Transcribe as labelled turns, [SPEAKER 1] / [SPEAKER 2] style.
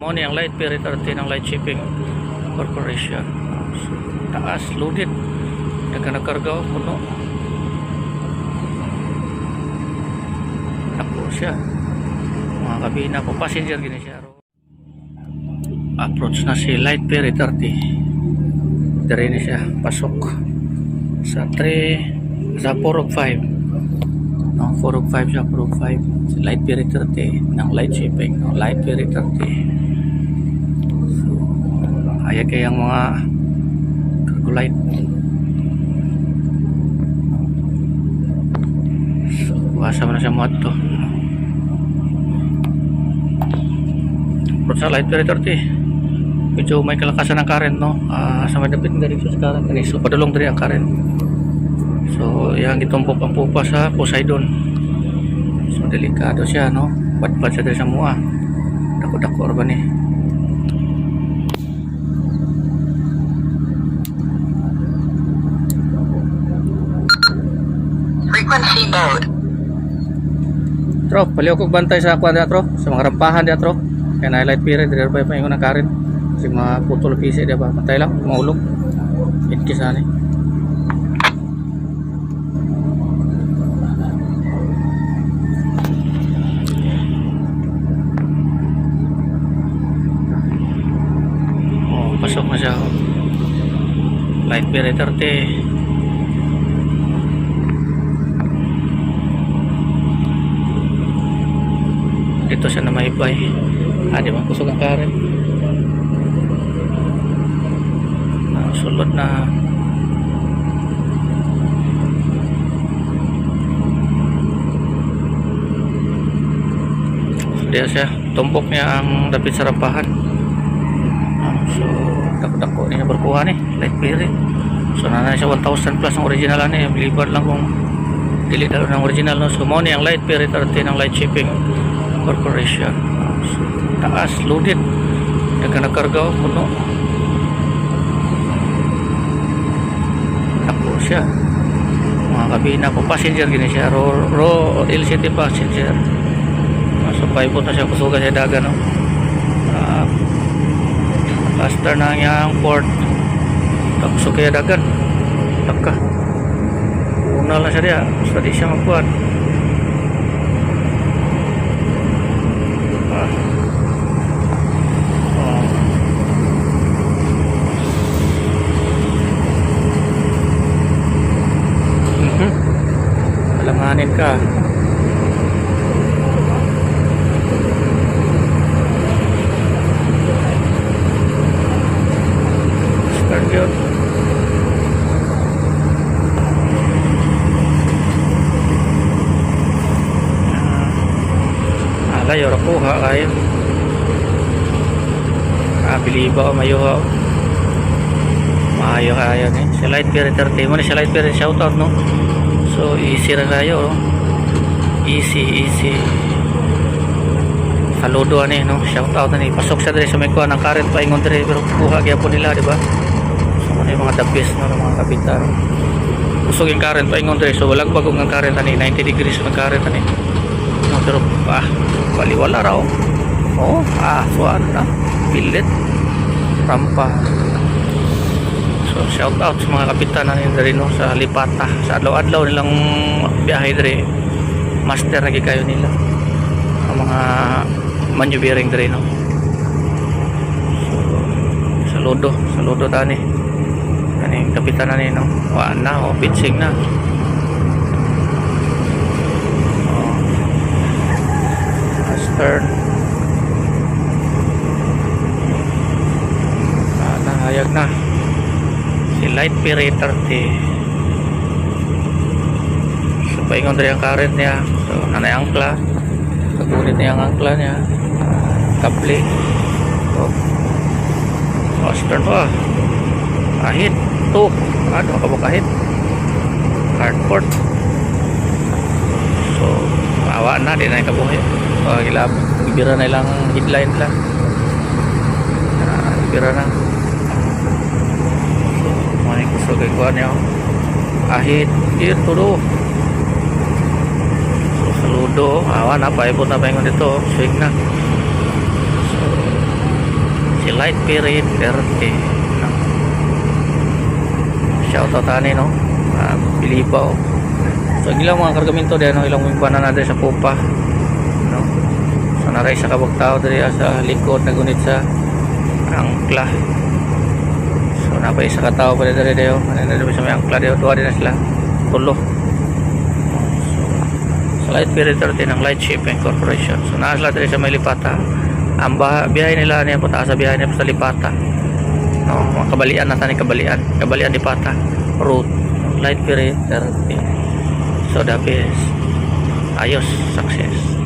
[SPEAKER 1] Mo ni ang light period 30 ng Light Shipping Corporation. Taas, loaded. Nagka nagkarga o puno. Ako siya. Mga kabina ko, passenger gini siya. Approach na si Light Period 30. Dari na siya, pasok. Sa 3, sa 4 of 5. No, 4 of 5 siya, 4 of 5. Si Light Period 30 ng Light Shipping. No, Light Period 30. Ayan kayang mga light. So, wasa mo na siya mo ito. Approach sa light pero 30. Medyo may kalakasan ng current, no? Ah, sa may dapit nga rin sa current. So, padulong diri ang current. So, yan gitumpok ang pupa sa Poseidon. So, delikado siya, no? Bad-bad siya diri sa mua. Dako-dako ba?
[SPEAKER 2] Frequency mode.
[SPEAKER 1] Tro, paliw kog bantay sa dia tro, sa mga rampahan dia tro. Kaya na light period dire pa ingon ang karin. Kasi mga putol pisi dia ba, pantay lang, maulog. In case ani. Oh, pasok na siya. Light period 30. Na maibay ah di ba kusog ang karen ah, sulod na. Diyan siya. Tumbok niya ang dapit sa rampahan. Ah, so dako-dako niya berkuha ni light berry so na siya 1,000 plus ang original ni libar lang kung dili ng original no? So mo ni ang light berry 30 ng light shipping corporation. Ah, taas loaded. Nagka nagkarga o puno. Ako siya. Mga kabina ko passenger gini siya. Ro, ro LCT passenger. Ah, so paipot na siya kusuga siya daga no? Uh, faster na ang port. Tapos kaya dagan. Taka una lang siya dia basta di siya magkuhan Ah. Oh. Mhm. Alanganin ka. Start yun. Ah, Alay, ora kuha kayo. Ah, biliba o mayo ha. Maayo kayo ni. Si Light Beer 30 mo ni si Light Beer shoutout no. So easy ra kayo. oh. Easy, easy. Saludo ani no. Shoutout ani. Pasok sa diri sa may kuha ng current pa ingon diri pero kuha gyapon nila, di ba? So ano yung mga the best no mga kapitan. Usog yung current pa ingon diri so walang bagong ang current ani 90 degrees ang current ani. No, pero ah, baliwala raw. Oh, ah, suwan na. Pilit. Rampa. So, shout out sa mga kapitan na nila rin no, sa Lipata. Sa adlaw-adlaw nilang biyahe diri. Master na kayo nila. Ang mga maneuvering diri no. So, saludo, saludo tani. Ani kapitan na no. Wa na, o pitching na. Oh. Astern. Ah, na. Light Period 30. So, paingon rin ang current niya. So, nanay angkla. Kagunit niya ang angkla niya. Kable. Oh. Astern pa. Kahit. To. Ano ka ba. So, awa na. Di na kabuhay. So, gilab. Ibira na ilang headline lang. Ah, ibira na. So, may gusto kay kuha niya. Ahit. Here, tulo. So, saludo. Awa na. Paipot na paingon dito. Swing na. So, Light Spirit 30 no? shout out ani no uh, Pilipaw so ilang mga kargamento din no? ilang mga na natin sa pupa no? so naray sa kabag tao diri sa likod na gunit sa angkla so napay isa ka tao pa diri dayo ano na sa may angkla dayo tuwa din na sila. Tulo. Sa Light Spirit 30 ng Light Shipping Corporation. So naa sila diri sa may lipata. Ang biyahe nila niya punta sa biyahe nila sa lipata. No, mga kabalian na tani kabalian. Kabalian di pata route. Light Spirit 30 so the best. Ayos. Success